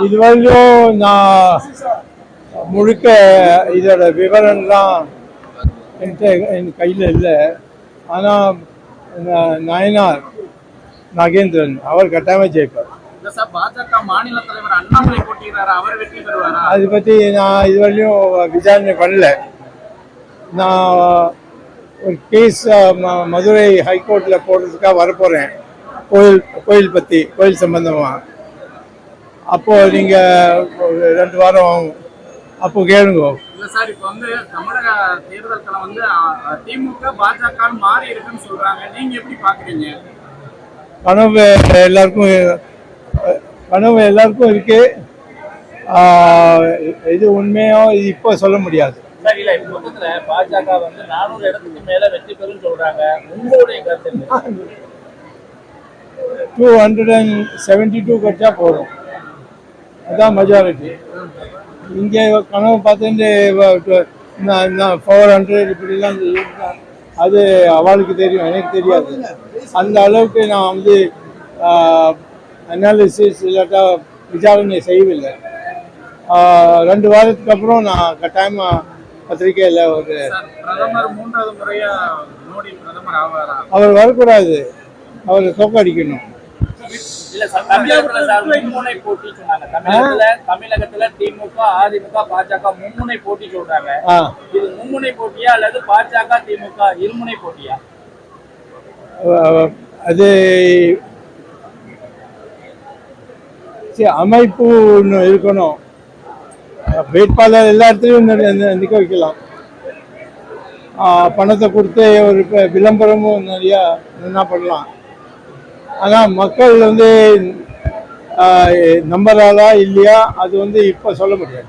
இதுவரையும் நான் முழுக்க இதோட விவரம்லாம் என்கிட்ட என் கையில் இல்லை. ஆனால் நயனார் நாகேந்திரன் அவர் கட்டாயமாக ஜெயிப்பார் அதை பற்றி நான் இதுவரையும் விசாரணை பண்ணல. நான் ஒரு கேஸ் மதுரை ஹைகோர்ட்டில் போடுறதுக்காக வரப்போகிறேன் கோயில் கோயில் பற்றி கோயில் சம்பந்தமாக அப்போது நீங்கள் ரெண்டு வாரம் ஆகும். அப்போ கேளுங்க. இல்ல சார் இப்ப வந்து தமிழக தேர்தல் களம் வந்து திமுக பாஜக மாறி இருக்குன்னு சொல்றாங்க. நீங்க எப்படி பாக்குறீங்க? கனவு எல்லாருக்கும் கனவு எல்லாருக்கும் இருக்கு. இது உண்மையோ இது இப்போ சொல்ல முடியாது. சார் இல்ல இப்ப மொத்தத்துல பாஜக வந்து நானூறு இடத்துக்கு மேல வெற்றி பெறும் சொல்றாங்க. உங்களுடைய கருத்து? Two hundred and seventy two கட்சா போதும் அதான் மெஜாரிட்டி இங்கே கனவு பார்த்துட்டு ஃபோர் ஹண்ட்ரட் இப்படிலாம் அது அவளுக்கு தெரியும் எனக்கு தெரியாது. அந்த அளவுக்கு நான் வந்து அனாலிசிஸ் இல்லாட்டா விசாரணை செய்யவில்லை. ரெண்டு வாரத்துக்கு அப்புறம் நான் கட்டாயமாக பத்திரிக்கையில் ஒரு அவர் வரக்கூடாது. அவரை தோக்கடிக்கணும். இல்ல சார் தமிழகத்துல சார் மும்முனை போட்டி சொன்னாங்க. தமிழகத்துல தமிழகத்துல திமுக அதிமுக பாஜக மும்முனை போட்டி சொல்றாங்க. இது மும்முனை போட்டியா அல்லது பாஜக திமுக இருமுனை போட்டியா? அது அமைப்பு ஒன்று இருக்கணும். வேட்பாளர் எல்லா இடத்துலையும் நிற்க வைக்கலாம். பணத்தை கொடுத்து ஒரு விளம்பரமும் நிறையா என்ன பண்ணலாம். ஆனால் மக்கள் வந்து நம்புறாளா இல்லையா அது வந்து இப்போ சொல்ல முடியாது.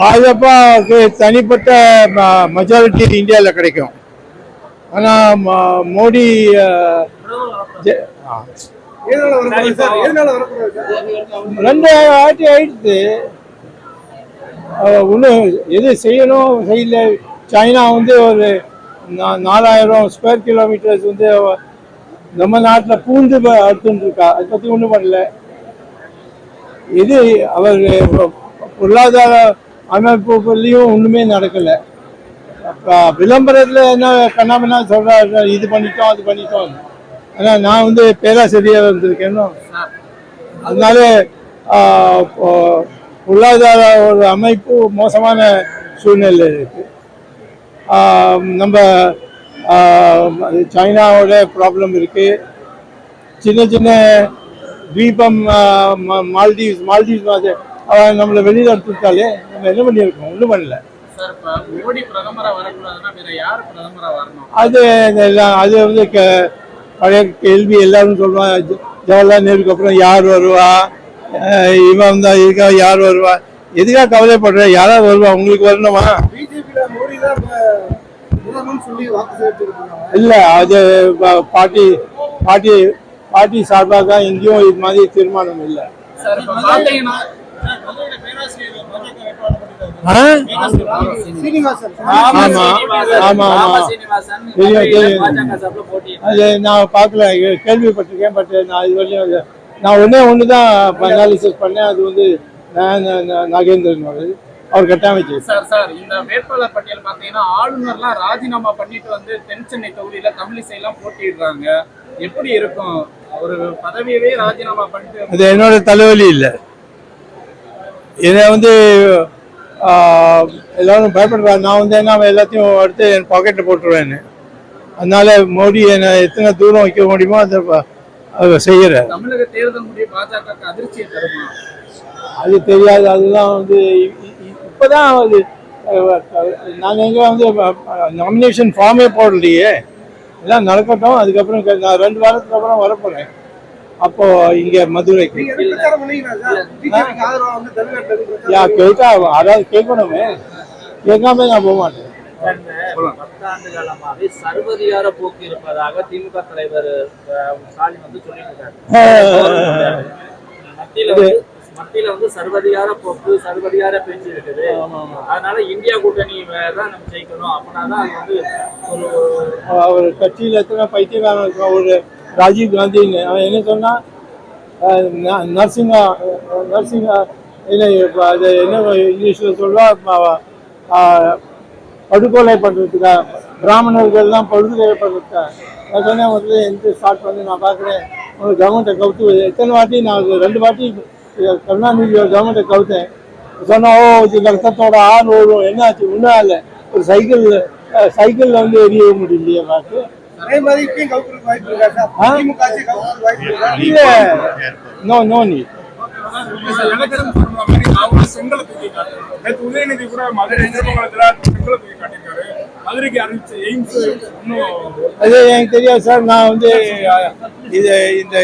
பாஜகவுக்கு தனிப்பட்ட மெஜாரிட்டி இந்தியாவில் கிடைக்கும். ஆனால் மோடி. ரெண்டு ஆட்டி ஆயிடுச்சு ஒன்றும் எது செய்யணும் செய்யல சைனா வந்து ஒரு நாலாயிரம் ஸ்கொயர் கிலோமீட்டர்ஸ் வந்து நம்ம நாட்டில் பூந்து அறுத்துட்டு இருக்கா அதை பற்றி ஒன்றும் பண்ணல. இது அவர் பொருளாதார அமைப்புலையும் ஒன்றுமே நடக்கலை. அப்ப விளம்பரத்தில் என்ன கண்ணாமண்ணா சொல்கிறாரு இது பண்ணிட்டோம் அது பண்ணிட்டோம். ஆனால் நான் வந்து பேராசிரியர் வந்திருக்கேன்னு அதனால பொருளாதார ஒரு அமைப்பு மோசமான சூழ்நிலை இருக்கு. ஆஹ், நம்ம சைனாவோட ப்ராப்ளம் இருக்கு. சின்ன சின்ன தீபம் ஆஹ், ம- மால்தீவ்ஸ் மால்தீவ்ஸ் மாதிரி அவன் நம்மளை வெளியில் எடுத்துட்டாலே நம்ம என்ன பண்ணியிருக்கோம்? ஒன்றும் பண்ணல. அது எல்லாம் அது வந்து பழைய கேள்வி எல்லாரும் சொல்லுவாங்க. ஜவஹர்லால் நேருக்கு அப்புறம் யார் வருவா? இவன் தான் இருக்கா? யார் வருவா? எதுக்காக கவலைப்படுற? யாராவது வருவா? உங்களுக்கு வரணுமா? இல்லை அது ப- பார்ட்டி பார்ட்டி பார்ட்டி சார்பாக தான் எங்கேயும் இது மாதிரி தீர்மானம் இல்லை. போட்டி நான் பார்க்கல கேள்விப்பட்டிருக்கேன் பட் நான் இது வரையும் நான் ஒன்றே ஒன்று தான் அனாலிசிஸ் பண்ணேன். அது வந்து நாகேந்திரன் அவர்கள். அவர் கட்டாயமைச்சு சார் சார் இந்த வேட்பாளர் பட்டியல் பாத்தீங்கன்னா ஆளுநர்லாம் ராஜினாமா பண்ணிட்டு வந்து தென் சென்னை தொகுதியில தமிழிசை எல்லாம் போட்டிடுறாங்க எப்படி இருக்கும்? ஒரு பதவியவே ராஜினாமா பண்ணிட்டு அது என்னோட தலைவலி இல்லை. இதை வந்து எல்லாரும் பயப்படுறாங்க நான் வந்து என்ன எல்லாத்தையும் எடுத்து என் பாக்கெட்டில் போட்டுருவேன்னு. அதனால மோடி என்னை எத்தனை தூரம் வைக்க முடியுமோ அதை செய்கிறேன் தமிழக தேர்தல் முடிவு பாஜக அதிர்ச்சியை தருமா? அது தெரியாது. அதெல்லாம் வந்து இ- இ- இ- இப்பதான் அது நாங்கள் எங்கே வந்து நாமினேஷன் ஃபார்மே போடலையே. எல்லாம் நடக்கட்டும். அதுக்கப்புறம் நான் ரெண்டு வாரத்துக்கு அப்புறம் வரப்போகிறேன் அப்போ இங்கே மதுரைக்கு. யா கேட்டா அதாவது கேட்கணுமே. கேட்காம நான் போக மாட்டேன். பத்தாண்டு காலமாகவே சர்வதிகார போக்கு இருப்பதாக திமுக தலைவர் ஸ்டாலின் வந்து சொல்லிட்டு இருக்காரு. மத்தியில வந்து சர்வதிகார போக்கு சர்வதிகார பேச்சு இருக்குது. அதனால இந்தியா கூட்டணி தான் நம்ம ஜெயிக்கணும். அப்படின்னா தான் அது வந்து ஒரு அவர் கட்சியில் எத்தனை பைத்தியக்காரன் இருக்கான் ஒரு ராஜீவ் காந்தின்னு. அவன் என்ன சொன்னா? நர்சிங்கா நர்சிங்கா என்ன அது என்ன இங்கிலீஷில் சொல்வா படுகொலை பண்ணுறதுக்கா பிராமணர்கள்லாம் படுகொலை பண்ணுறதுக்கா நான் சொன்னேன் வந்து எந்த ஸ்டார்ட் பண்ணி நான் பார்க்குறேன். உங்களுக்கு கவர்மெண்ட்டை கவுத்து எத்தனை வாட்டி நான் ரெண்டு வாட்டி கருணாநிதி கவர்மெண்ட்டை கவுத்தேன். சொன்னா ஓ இது ரத்தத்தோட ஆறு வரும் என்னாச்சு? ஒன்றும் இல்லை ஒரு சைக்கிள் சைக்கிளில் வந்து எரிய முடியலையே பார்த்து இல்லை. நோ நோ நீ உதயநிதி கூட மதுரை செங்கலை தூக்கி காட்டியிருக்காரு. மதுரைக்கு அறிவிச்ச எய்ம்ஸ் இன்னும் அது எனக்கு தெரியாது சார். நான் வந்து இது இந்த